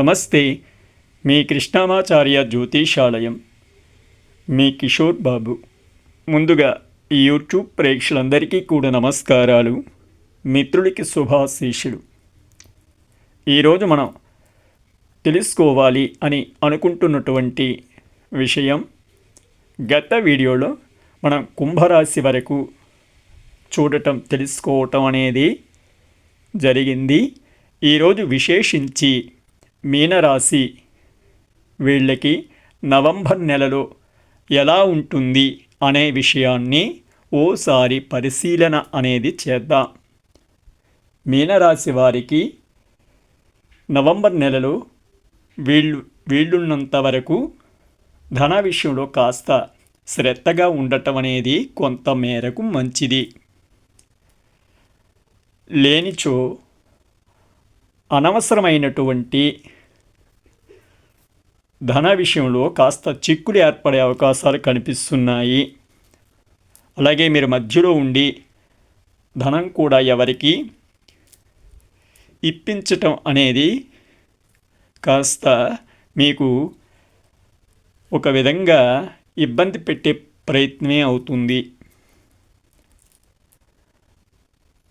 నమస్తే. మీ కృష్ణమాచార్య జ్యోతిషాలయం. మీ కిషోర్ బాబు. ముందుగా ఈ యూట్యూబ్ ప్రేక్షకులందరికీ కూడా నమస్కారాలు. మిత్రుడికి శుభాశీషులు ఈరోజు మనం తెలుసుకోవాలి అని అనుకుంటున్నటువంటి విషయం గత వీడియోలో మనం కుంభరాశి వరకు చూడటం తెలుసుకోవటం అనేది జరిగింది. ఈరోజు విశేషించి మీనరాశి వీళ్ళకి నవంబర్ నెలలో ఎలా ఉంటుంది అనే విషయాన్ని ఓసారి పరిశీలన అనేది చేద్దాం. మీనరాశి వారికి నవంబర్ నెలలో వీళ్ళు వీళ్ళున్నంత వరకు ధన విషయంలో కాస్త శ్రద్ధగా ఉండటం అనేది కొంత మేరకు మంచిది. లేనిచో అనవసరమైనటువంటి ధన విషయంలో కాస్త చిక్కులు ఏర్పడే అవకాశాలు కనిపిస్తున్నాయి. అలాగే మీరు మధ్యలో ఉండి ధనం కూడా ఎవరికి ఇప్పించటం అనేది కాస్త మీకు ఒక విధంగా ఇబ్బంది పెట్టే ప్రయత్నమే అవుతుంది.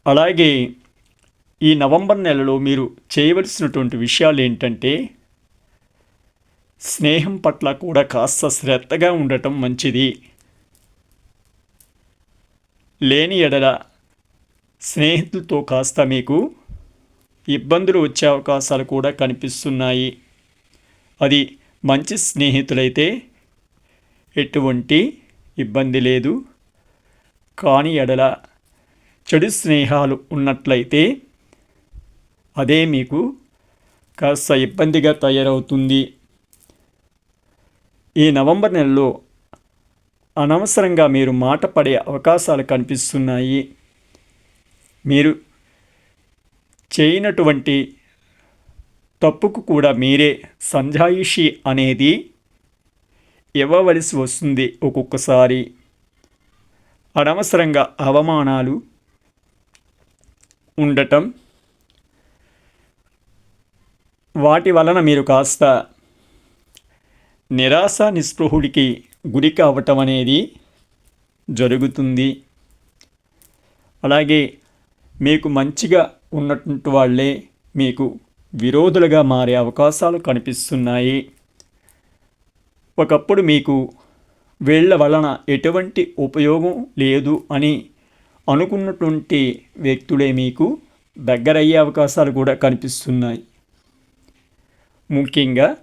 అలాగే ఈ నవంబర్ నెలలో మీరు చేయవలసినటువంటి విషయాలు ఏంటంటే స్నేహం పట్ల కూడా కాస్త శ్రద్ధగా ఉండటం మంచిది. లేని ఎడల స్నేహితులతో కాస్త మీకు ఇబ్బందులు వచ్చే అవకాశాలు కూడా కనిపిస్తున్నాయి. అది మంచి స్నేహితులైతే ఎటువంటి ఇబ్బంది లేదు. కాని ఎడల చెడు స్నేహాలు ఉన్నట్లయితే అదే మీకు కాస్త ఇబ్బందిగా తయారవుతుంది. ఈ నవంబర్ నెలలో అనవసరంగా మీరు మాట పడే అవకాశాలు కనిపిస్తున్నాయి. మీరు చేయనటువంటి తప్పుకు కూడా మీరే సంజాయిషి అనేది ఇవ్వవలసి వస్తుంది ఒక్కొక్కసారి. అనవసరంగా అవమానాలు ఉండటం వాటి వలన మీరు కాస్త నిరాశ నిస్పృహుడికి గురి కావటం అనేది జరుగుతుంది. అలాగే మీకు మంచిగా ఉన్నటువంటి వాళ్ళే మీకు విరోధులుగా మారే అవకాశాలు కనిపిస్తున్నాయి. ఒకప్పుడు మీకు వీళ్ళ వలన ఎటువంటి ఉపయోగం లేదు అని అనుకున్నటువంటి వ్యక్తులే మీకు దగ్గరయ్యే అవకాశాలు కూడా కనిపిస్తున్నాయి. ముఖ్యంగా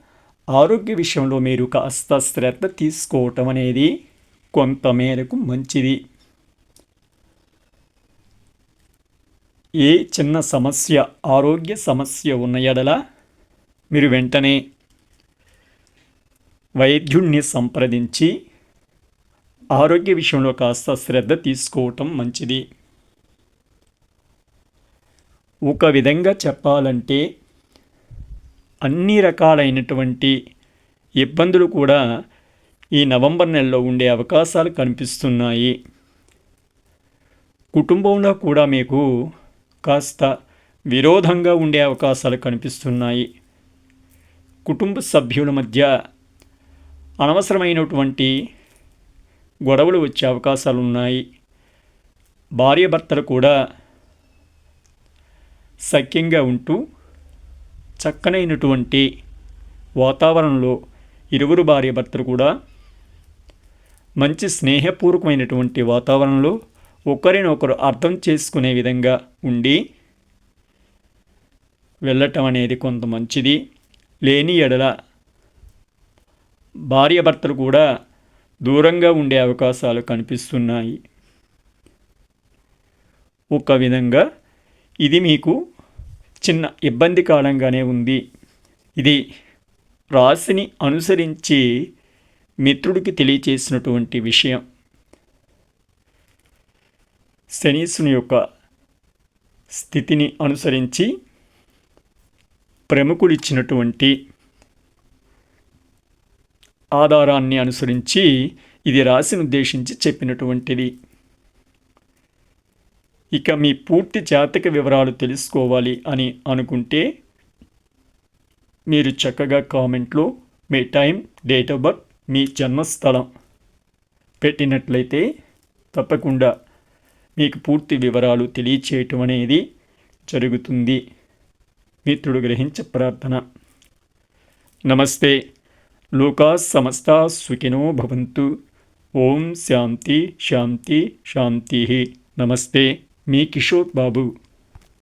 ఆరోగ్య విషయంలో మీరు కాస్త శ్రద్ధ తీసుకోవటం అనేది కొంతమేరకు మంచిది. ఏ చిన్న సమస్య ఆరోగ్య సమస్య ఉన్న ఎడల మీరు వెంటనే వైద్యుణ్ణి సంప్రదించి ఆరోగ్య విషయంలో కాస్త శ్రద్ధ తీసుకోవటం మంచిది. ఒక విధంగా చెప్పాలంటే అన్ని రకాలైనటువంటి ఇబ్బందులు కూడా ఈ నవంబర్ నెలలో ఉండే అవకాశాలు కనిపిస్తున్నాయి. కుటుంబంలో కూడా మీకు కాస్త విరోధంగా ఉండే అవకాశాలు కనిపిస్తున్నాయి. కుటుంబ సభ్యుల మధ్య అనవసరమైనటువంటి గొడవలు వచ్చే అవకాశాలు ఉన్నాయి. భార్యాభర్తలు కూడా సఖ్యంగా ఉంటూ చక్కనైనటువంటి వాతావరణంలో ఇరువురు భార్యాభర్తలు కూడా మంచి స్నేహపూర్వకమైనటువంటి వాతావరణంలో ఒకరినొకరు అర్థం చేసుకునే విధంగా ఉండి వెళ్ళటం అనేది కొంత మంచిది. లేని ఎడల భార్యాభర్తలు కూడా దూరంగా ఉండే అవకాశాలు కనిపిస్తున్నాయి. ఒక విధంగా ఇది మీకు చిన్న ఇబ్బంది కాలంగానే ఉంది. ఇది రాశిని అనుసరించి మిత్రుడికి తెలియచేసినటువంటి విషయం. శనీసుని యొక్క స్థితిని అనుసరించి ప్రముఖులు ఇచ్చినటువంటి ఆధారాన్ని అనుసరించి ఇది రాశిని ఉద్దేశించి చెప్పినటువంటిది. ఇక మీ పూర్తి జాతక వివరాలు తెలుసుకోవాలి అని అనుకుంటే మీరు చక్కగా కామెంట్లో మీ టైం డేట్ ఆఫ్ బర్త్ మీ జన్మస్థలం పెట్టినట్లయితే తప్పకుండా మీకు పూర్తి వివరాలు తెలియచేయటం అనేది జరుగుతుంది. మిత్రుడు గ్రహించ ప్రార్థన. నమస్తే. లోకా సమస్త సుఖినో భవంతు. ఓం శాంతి శాంతి శాంతి. నమస్తే. మీ కిషోర్ బాబు